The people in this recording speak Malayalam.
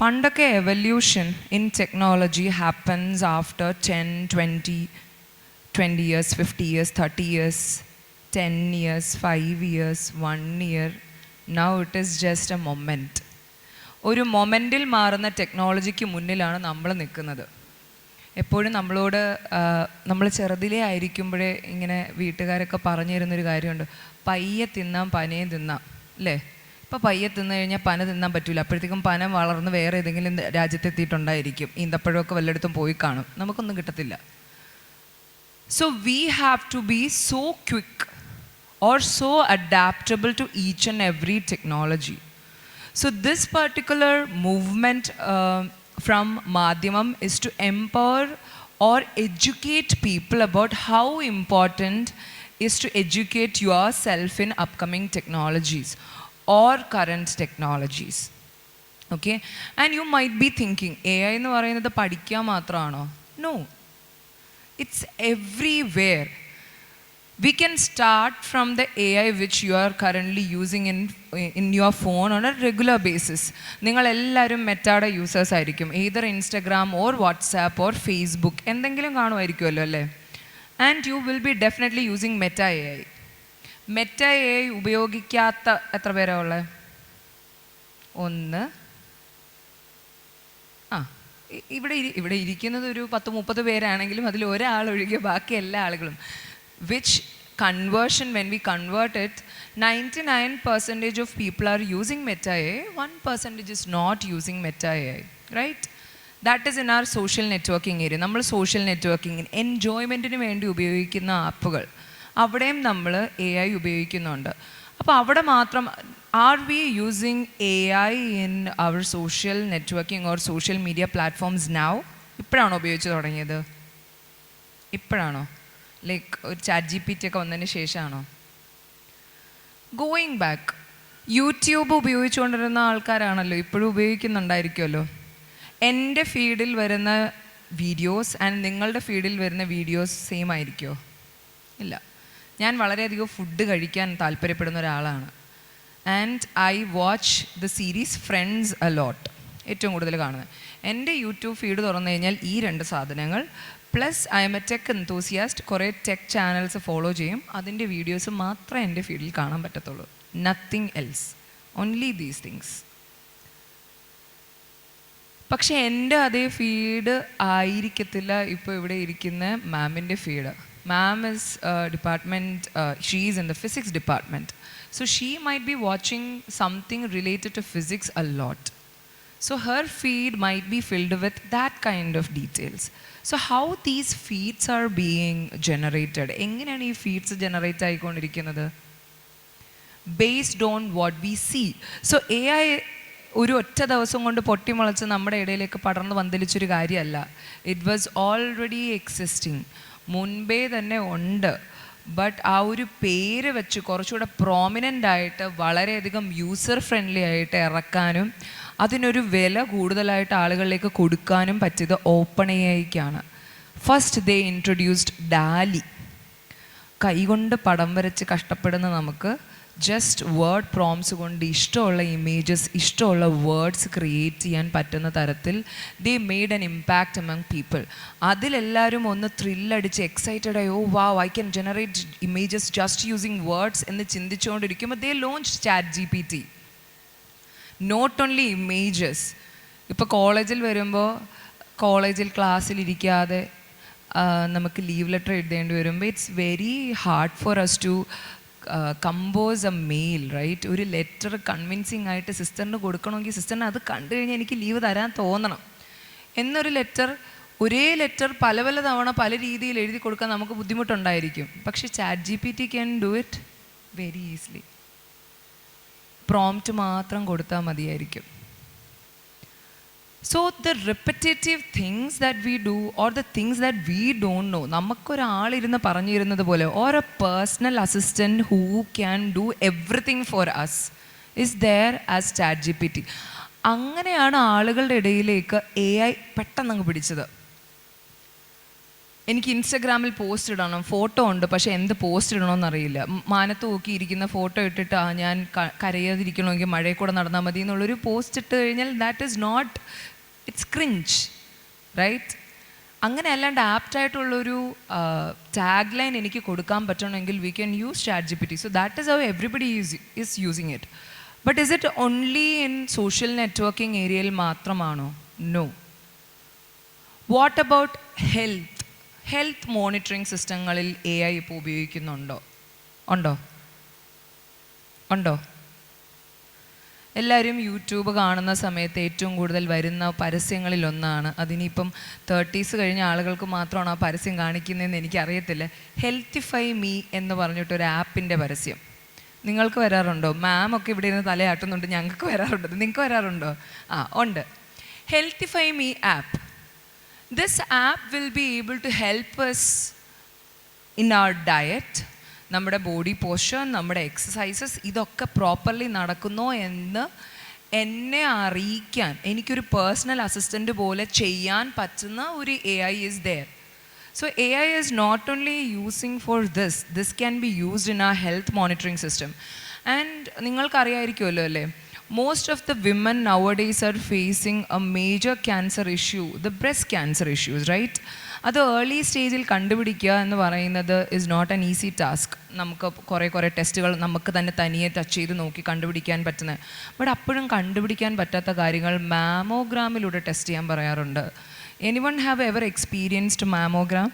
പണ്ടൊക്കെ evolution in technology happens after ten twenty twenty years fifty years thirty years ten years five years one year now it is just a moment ഒരു മൊമെന്റിൽ മാറുന്ന ടെക്നോളജിക്ക് മുന്നിലാണ് നമ്മൾ നിൽക്കുന്നത്. എപ്പോഴും നമ്മളോട് നമ്മൾ ചെറുതിലേ ആയിരിക്കുമ്പോഴേ ഇങ്ങനെ വീട്ടുകാരൊക്കെ പറഞ്ഞു തരുന്നൊരു കാര്യമുണ്ട്. പയ്യെ തിന്നാം പനയും തിന്നാം അല്ലേ? ഇപ്പോൾ പയ്യെ തിന്നു കഴിഞ്ഞാൽ പന തിന്നാൻ പറ്റില്ല അപ്പോഴത്തേക്കും പന വളർന്ന് വേറെ ഏതെങ്കിലും രാജ്യത്തെത്തിയിട്ടുണ്ടായിരിക്കും ഈന്തപ്പഴമൊക്കെ വല്ലയിടത്തും പോയി കാണും നമുക്കൊന്നും കിട്ടത്തില്ല So we have to be so quick or so adaptable to each and every technology. So this particular movement uh, from Madhyamam is to empower or educate people about how important is to educate yourself in upcoming technologies or current technologies. Okay? And you might be thinking, AI എന്ന് പറയുന്നത് പഠിക്കാൻ മാത്രമാണോ? No, it's everywhere we can start from the ai which you are currently using in in your phone on a regular basis നിങ്ങൾ എല്ലാവരും മെറ്റായുടെ യൂസേഴ്സ് ആയിരിക്കും either Instagram or WhatsApp or Facebook എന്തെങ്കിലും കാണുമായിരിക്കുമല്ലോ അല്ലേ and you will be definitely using Meta A I Meta A ഉപയോഗിക്കാത്ത എത്ര പേരാ ഉള്ളത് ഒന്ന്. ആ ഇവിടെ ഇവിടെ ഇരിക്കുന്നത് ഒരു പത്ത് മുപ്പത് പേരാണെങ്കിലും അതിൽ ഒരാൾ ഒഴികെ ബാക്കി എല്ലാ ആളുകളും. Which conversion convert it ninety nine percentage of people are using Meta A one percentage is not using Meta A right that is in our social networking area നമ്മൾ സോഷ്യൽ നെറ്റ്വർക്കിംഗ് എൻജോയ്മെന്റിന് വേണ്ടി ഉപയോഗിക്കുന്ന ആപ്പുകൾ. അവിടെയും നമ്മൾ എ ഐ ഉപയോഗിക്കുന്നുണ്ട്. അപ്പോൾ അവിടെ മാത്രം are we using A I in our social networking or social media platforms now ഇപ്പോഴാണോ ഉപയോഗിച്ച് തുടങ്ങിയത്? ഇപ്പോഴാണോ? ലൈക്ക് ഒരു ചാറ്റ് ജി പി ടി ഒക്കെ വന്നതിന് ശേഷമാണോ ഗോയിങ് ബാക്ക് യൂട്യൂബ് ഉപയോഗിച്ചുകൊണ്ടിരുന്ന ആൾക്കാരാണല്ലോ ഇപ്പോഴും ഉപയോഗിക്കുന്നുണ്ടായിരിക്കുമല്ലോ. എന്റെ ഫീഡിൽ വരുന്ന വീഡിയോസ് ആൻഡ് നിങ്ങളുടെ ഫീഡിൽ വരുന്ന വീഡിയോസ് സെയിം ആയിരിക്കുമോ? ഇല്ല. ഞാൻ വളരെയധികം ഫുഡ് കഴിക്കാൻ താല്പര്യപ്പെടുന്ന ഒരാളാണ്. And I watch the series Friends a lot ഏറ്റവും കൂടുതൽ കാണുന്നത്. എന്റെ യൂട്യൂബ് ഫീഡ് തുറന്നു കഴിഞ്ഞാൽ ഈ രണ്ട് സാധനങ്ങൾ plus I M A tech enthusiast കുറേ ടെക് ചാനൽസ് ഫോളോ ചെയ്യും. അതിന്റെ വീഡിയോസ് മാത്രമേ എന്റെ ഫീഡിൽ കാണാൻ പറ്റത്തുള്ളൂ. Nothing else only these things പക്ഷേ എന്റെ അതേ ഫീഡ് ആയിരിക്കത്തില്ല ഇപ്പോൾ ഇവിടെ ഇരിക്കുന്ന മാമിന്റെ feed Ma'am is department she is in the physics department so she might be watching something related to physics a lot So her feed might be filled with that kind of details. So how these feeds are being generated? എങ്ങനെയാണ് ഈ feeds generate ആയിക്കൊണ്ടിരിക്കുന്നത് based on what we see so A I ഒരു ഒറ്റ ദിവസം കൊണ്ട് പൊട്ടിമുളച്ച് നമ്മുടെ ഇടയിലേക്ക് പടർന്ന് പന്തലിച്ചൊരു കാര്യമല്ല ഇറ്റ് വാസ് ഓൾറെഡി എക്സിസ്റ്റിംഗ് മുൻപേ തന്നെ ഉണ്ട്. ബട്ട് ആ ഒരു പേര് വെച്ച് കുറച്ചുകൂടെ പ്രോമിനന്റ് ആയിട്ട് വളരെയധികം യൂസർ ഫ്രണ്ട്ലി ആയിട്ട് ഇറക്കാനും അതിനൊരു വില കൂടുതലായിട്ട് ആളുകളിലേക്ക് കൊടുക്കാനും പറ്റിയത് open A ഐക്കാണ് first they introduced DALL E കൈകൊണ്ട് പടം വരച്ച് കഷ്ടപ്പെടുന്ന നമുക്ക് ജസ്റ്റ് വേർഡ് പ്രോംസ് കൊണ്ട് ഇഷ്ടമുള്ള ഇമേജസ് ഇഷ്ടമുള്ള വേർഡ്സ് ക്രിയേറ്റ് ചെയ്യാൻ പറ്റുന്ന തരത്തിൽ they made an impact among people അതിലെല്ലാവരും ഒന്ന് ത്രില്ലടിച്ച് എക്സൈറ്റഡ് ആയി ഓ wow I can generate images just using words എന്ന് ചിന്തിച്ചുകൊണ്ടിരിക്കുമ്പോൾ they launch chat G P T not only images ഇപ്പോൾ കോളേജിൽ വരുമ്പോൾ കോളേജിൽ ക്ലാസ്സിലിരിക്കാതെ നമുക്ക് ലീവ് ലെറ്റർ എഴുതേണ്ടി വരുമ്പോൾ it's very hard for us to compose a mail right ഒരു ലെറ്റർ കൺവിൻസിങ് ആയിട്ട് സിസ്റ്ററിന് കൊടുക്കണമെങ്കിൽ സിസ്റ്ററിന് അത് കണ്ടു കഴിഞ്ഞാൽ എനിക്ക് ലീവ് തരാൻ തോന്നണം. എന്നൊരു ലെറ്റർ ഒരേ ലെറ്റർ പല പല തവണ പല രീതിയിൽ എഴുതി കൊടുക്കാൻ നമുക്ക് ബുദ്ധിമുട്ടുണ്ടായിരിക്കും. പക്ഷേ chat G P T can do it very easily. Prompt മാത്രം കൊടുത്താൽ മതിയായിരിക്കും. So the repetitive things that we do or the things that we don't know നമുക്കൊരാളിരുന്ന് പറഞ്ഞിരുന്നത് പോലെ or a personal assistant who can do everything for us is there as chat G P T അങ്ങനെയാണ് ആളുകളുടെ ഇടയിലേക്ക് എ ഐ പെട്ടെന്ന് അങ്ങ് പിടിച്ചത്. എനിക്ക് ഇൻസ്റ്റഗ്രാമിൽ പോസ്റ്റ് ഇടണം ഫോട്ടോ ഉണ്ട് പക്ഷേ എന്ത് പോസ്റ്റ് ഇടണമെന്നറിയില്ല മാനത്ത് നോക്കിയിരിക്കുന്ന ഫോട്ടോ ഇട്ടിട്ട് ആ ഞാൻ കരയാതിരിക്കണമെങ്കിൽ മഴയിൽ കൂടെ നടന്നാൽ മതി എന്നുള്ളൊരു പോസ്റ്റ് ഇട്ട് കഴിഞ്ഞാൽ that is not it's cringe right അങ്ങനെ അല്ലാണ്ട് ആപ്റ്റ് ആയിട്ടുള്ളൊരു ടാഗ് ലൈൻ എനിക്ക് കൊടുക്കാൻ പറ്റണമെങ്കിൽ we can use chat G P T so that is how everybody is is using it but is it only in social networking ഏരിയയിൽ മാത്രമാണോ? No what about health health monitoring സിസ്റ്റങ്ങളിൽ എ ഐ ഇപ്പോൾ ഉപയോഗിക്കുന്നുണ്ടോ? ഉണ്ടോ? ഉണ്ടോ? എല്ലാവരും യൂട്യൂബ് കാണുന്ന സമയത്ത് ഏറ്റവും കൂടുതൽ വരുന്ന പരസ്യങ്ങളിൽ ഒന്നാണ്. അതിനിപ്പം തേർട്ടീസ് കഴിഞ്ഞ ആളുകൾക്ക് മാത്രമാണ് ആ പരസ്യം കാണിക്കുന്നതെന്ന് എനിക്കറിയത്തില്ല. ഹെൽത്തിഫൈ മീ എന്ന് പറഞ്ഞിട്ടൊരു ആപ്പിന്റെ പരസ്യം. നിങ്ങൾക്ക് വരാറുണ്ടോ? മാം ഒക്കെ ഇവിടെ ഇരുന്ന് തലയാട്ടുന്നുണ്ട്. ഞങ്ങൾക്ക് വരാറുണ്ട്. നിങ്ങൾക്ക് വരാറുണ്ടോ? ആ ഉണ്ട്. Healthify me app this app will be able to help us in our diet നമ്മുടെ ബോഡി പോസ്ചർ നമ്മുടെ എക്സസൈസസ് ഇതൊക്കെ പ്രോപ്പർലി നടക്കുന്നോ എന്ന് എന്നെ അറിയിക്കാൻ എനിക്കൊരു പേഴ്സണൽ അസിസ്റ്റന്റ് പോലെ ചെയ്യാൻ പറ്റുന്ന ഒരു A I is there so A I is not only using for this this can be used in ആ ഹെൽത്ത് മോണിറ്ററിംഗ് സിസ്റ്റം ആൻഡ് നിങ്ങൾക്കറിയായിരിക്കുമല്ലോ അല്ലേ? Most of the women nowadays are facing a major cancer issue the breast cancer issues right അത് ഏർലി സ്റ്റേജിൽ കണ്ടുപിടിക്കുക എന്ന് പറയുന്നത് is not an easy task നമുക്ക് കുറേ കുറേ ടെസ്റ്റുകൾ നമുക്ക് തന്നെ തനിയെ ടച്ച് ചെയ്ത് നോക്കി കണ്ടുപിടിക്കാൻ പറ്റുന്നത് ബട്ട് അപ്പോഴും കണ്ടുപിടിക്കാൻ പറ്റാത്ത കാര്യങ്ങൾ മാമോഗ്രാമിലൂടെ ടെസ്റ്റ് ചെയ്യാൻ പറയാറുണ്ട്. Anyone have ever experienced mammogram